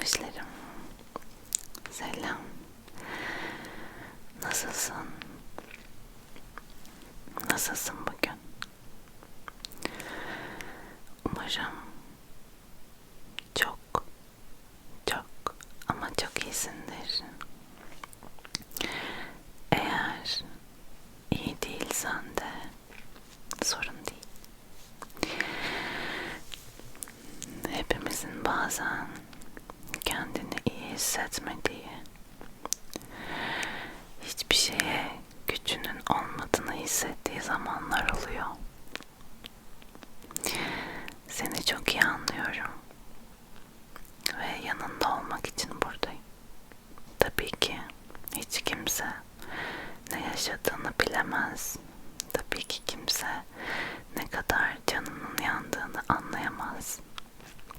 arkadaşlarım. Selam. Nasılsın? Nasılsın bugün? Umarım çok çok ama çok iyisindir. Eğer iyi değilsen de sorun değil. Hepimizin bazen kendini iyi hissetmediği, hiçbir şeye gücünün olmadığını hissettiği zamanlar oluyor. Seni çok iyi anlıyorum ve yanında olmak için buradayım. Tabii ki hiç kimse ne yaşadığını bilemez. Tabii ki kimse ne kadar canının yandığını anlayamaz.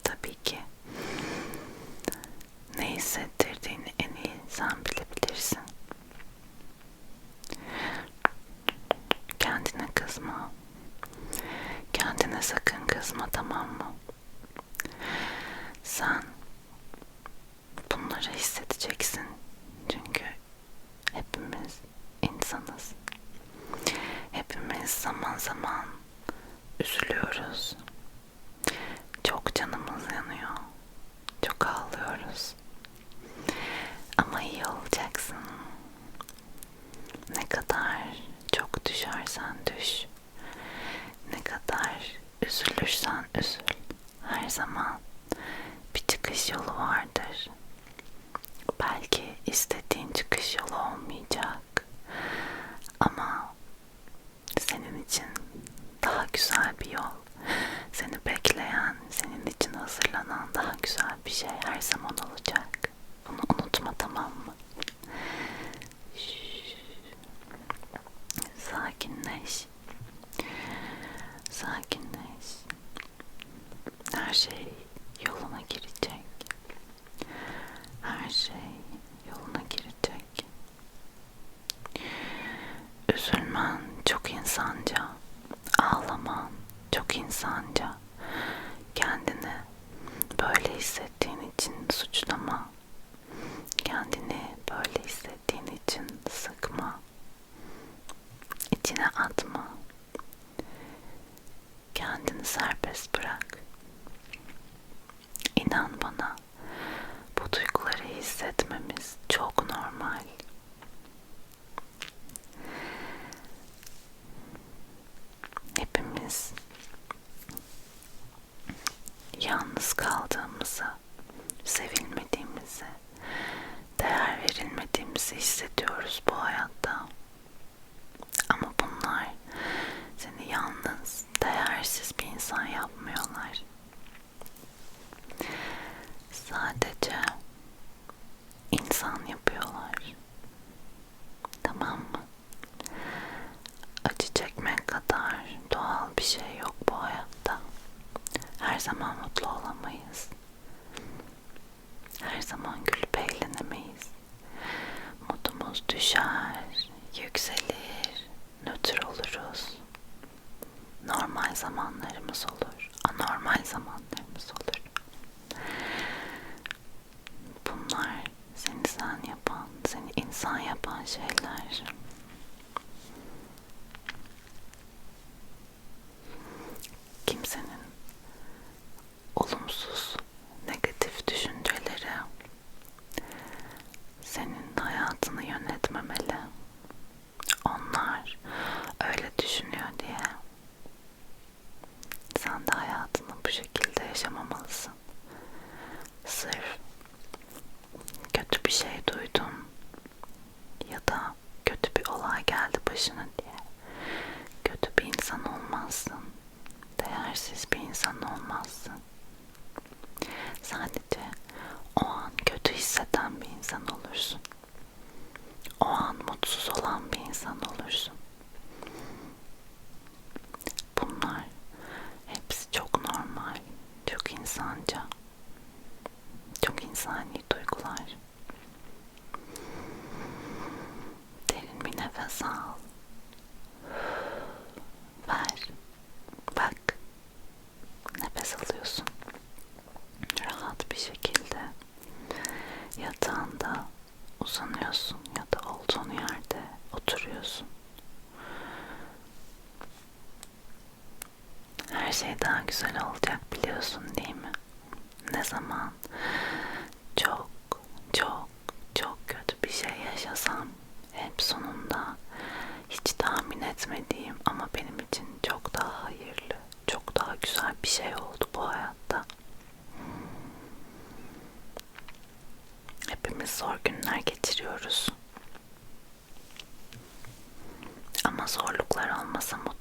Tabii ki hissettirdiğini en iyi sen bilirsin. hepimiz hissediyoruz bu hayatta. düşer, yükselir, nötr oluruz. Normal zamanlarımız olur, anormal zamanlarımız olur. Bunlar seni sen yapan, seni insan yapan şeyler. Güzel olacak biliyorsun değil mi? Ne zaman çok çok çok kötü bir şey yaşasam hep sonunda hiç tahmin etmediğim ama benim için çok daha hayırlı, çok daha güzel bir şey oldu bu hayatta. Hepimiz zor günler geçiriyoruz. Ama zorluklar olmasa mutluluk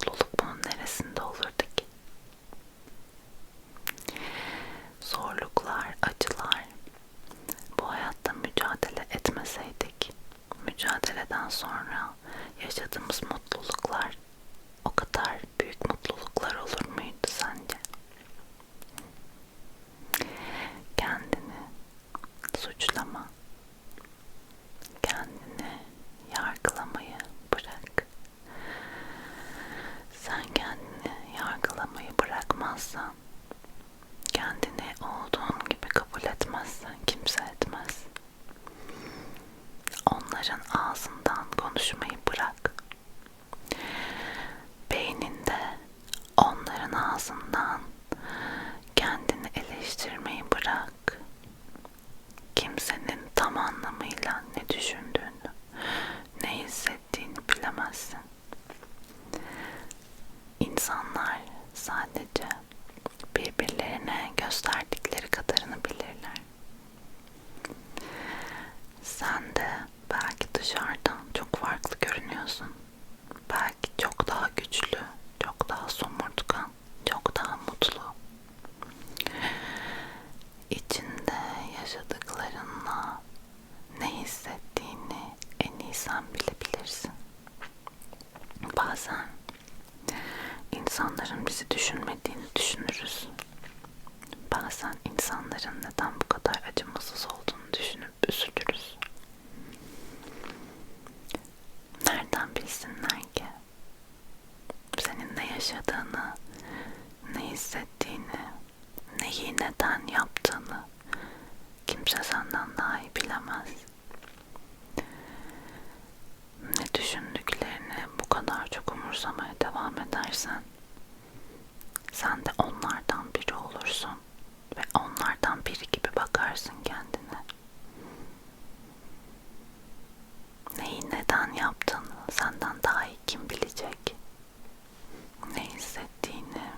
insanların neden bu kadar acımasız olduğunu düşünüp üzülürüz. Nereden bilsinler ki? Senin ne yaşadığını, ne hissettiğini, neyi neden yaptığını kimse senden daha iyi bilemez. Ne düşündüklerini bu kadar çok umursamaya devam edersen sen de onlardan biri olursun ve onlardan biri gibi bakarsın kendine. Neyi neden yaptığını senden daha iyi kim bilecek? Ne hissettiğini,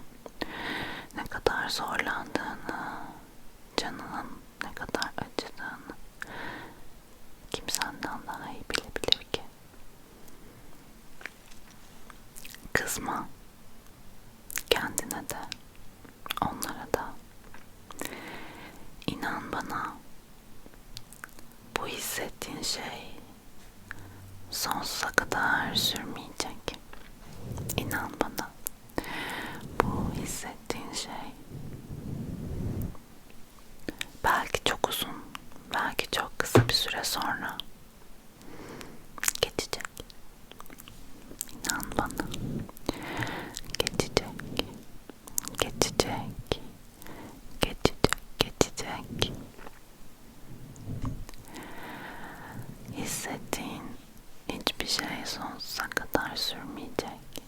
ne kadar zorlandığını, canının ne kadar acıdığını kim senden daha iyi bilebilir ki? Kızma. Kendine de, onlara da. İnan bana. Bu hissettiğin şey sonsuza kadar sürmeyecek. İnan bana. Bu hissettiğin şey belki çok uzun, belki çok kısa bir süre sonra geçecek. İnan bana. Geçecek. Geçecek. Geçecek. Geçecek. Hissettiğin hiçbir şey sonsuza kadar sürmeyecek.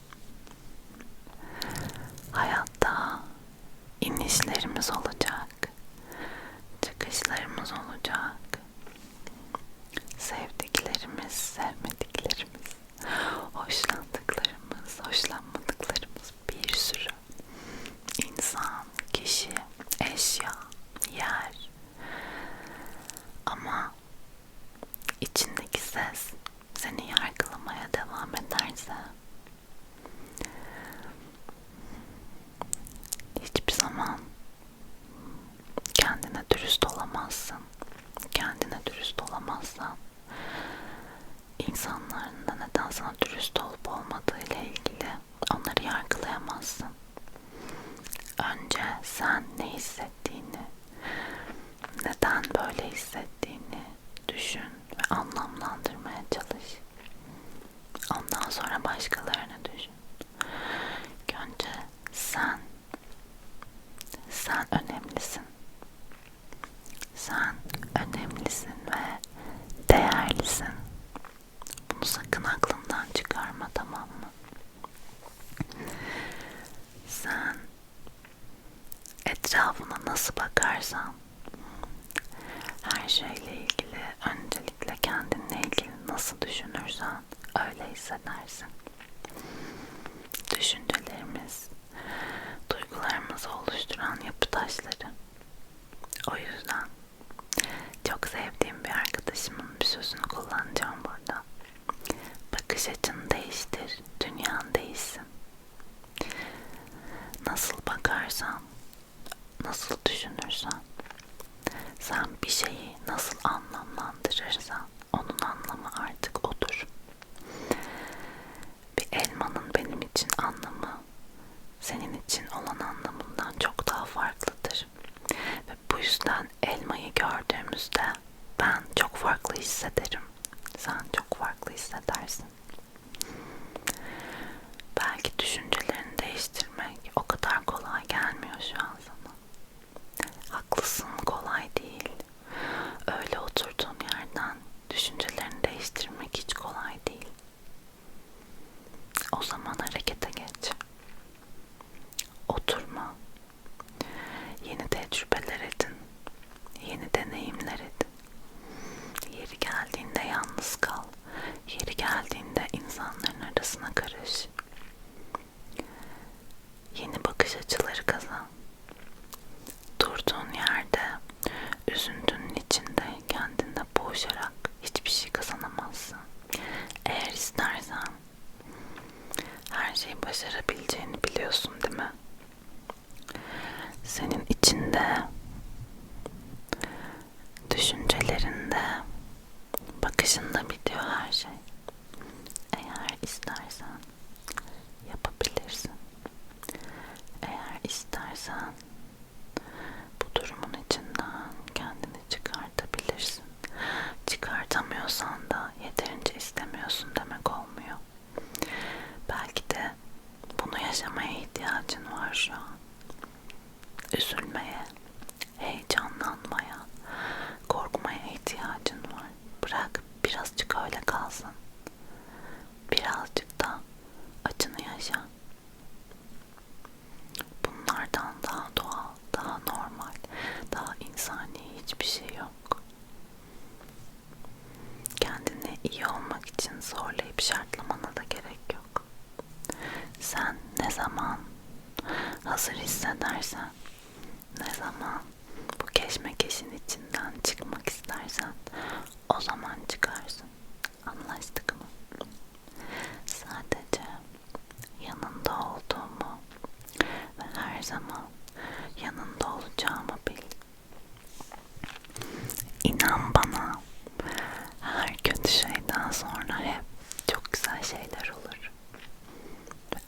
Hayatta inişlerimiz olacak. Çıkışlarımız olacak. Sevdiklerimiz, sevmediklerimiz, hoşlandıklarımız, hoşlanmadıklarımız bir sürü insan, kişi, eşya, yer. Ama içindeki ses seni yargılamaya devam ederse hiçbir zaman kendine dürüst olamazsın. Kendine dürüst olamazsan insanların da neden sana dürüst olup olmadığı ile ilgili onları yargılayamazsın. Önce sen ne hissettiğini, böyle hissettiğini düşün ve anlamlandırmaya çalış. Ondan sonra başkalarını hissedersin. быстрыми. course machin.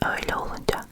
Öyle olacak.